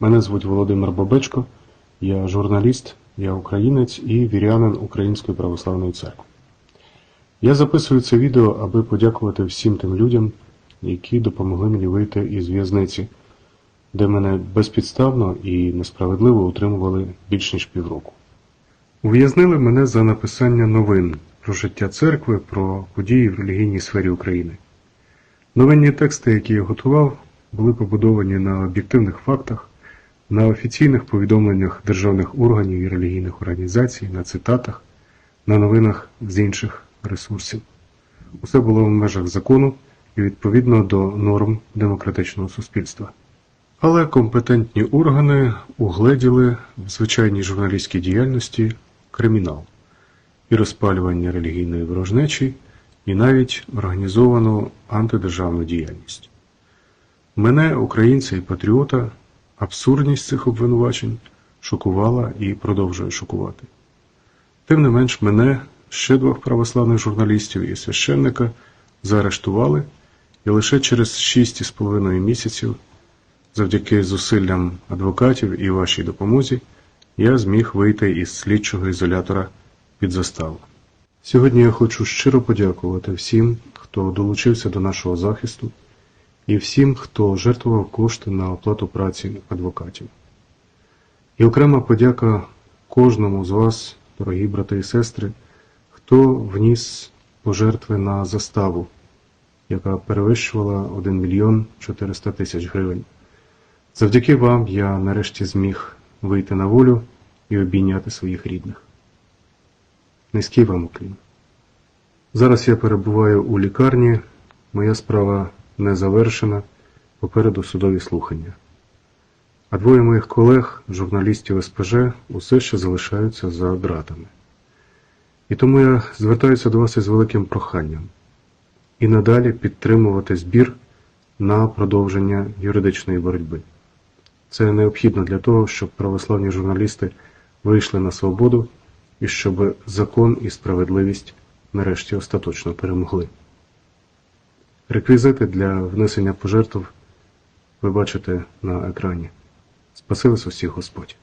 Мене звуть Володимир Бабечко, я журналіст, я українець і вірянин Української православної церкви. Я записую це відео, аби подякувати всім тим людям, які допомогли мені вийти із в'язниці, де мене безпідставно і несправедливо утримували більш ніж півроку. Ув'язнили мене за написання новин про життя церкви, про події в релігійній сфері України. Новинні тексти, які я готував, були побудовані на об'єктивних фактах, на офіційних повідомленнях державних органів і релігійних організацій, на цитатах, на новинах з інших ресурсів. Усе було в межах закону і відповідно до норм демократичного суспільства. Але компетентні органи угледіли в звичайній журналістській діяльності кримінал і розпалювання релігійної ворожнечі, і навіть організовану антидержавну діяльність. Мене, українця і патріота, абсурдність цих обвинувачень шокувала і продовжує шокувати. Тим не менш, мене, ще двох православних журналістів і священника заарештували, і лише через 6,5 місяців, завдяки зусиллям адвокатів і вашій допомозі, я зміг вийти із слідчого ізолятора під заставу. Сьогодні я хочу щиро подякувати всім, хто долучився до нашого захисту, і всім, хто жертвував кошти на оплату праці адвокатів. І окрема подяка кожному з вас, дорогі брати і сестри, хто вніс пожертви на заставу, яка перевищувала 1 мільйон 400 тисяч гривень. Завдяки вам я нарешті зміг вийти на волю і обійняти своїх рідних. Низький вам уклін. Зараз я перебуваю у лікарні, моя справа не завершена, попереду судові слухання. А двоє моїх колег, журналістів СПЖ, усе ще залишаються за ґратами. І тому я звертаюся до вас із великим проханням і надалі підтримувати збір на продовження юридичної боротьби. Це необхідно для того, щоб православні журналісти вийшли на свободу і щоб закон і справедливість нарешті остаточно перемогли. Реквізити для внесення пожертв ви бачите на екрані. Спасилися усіх Господь!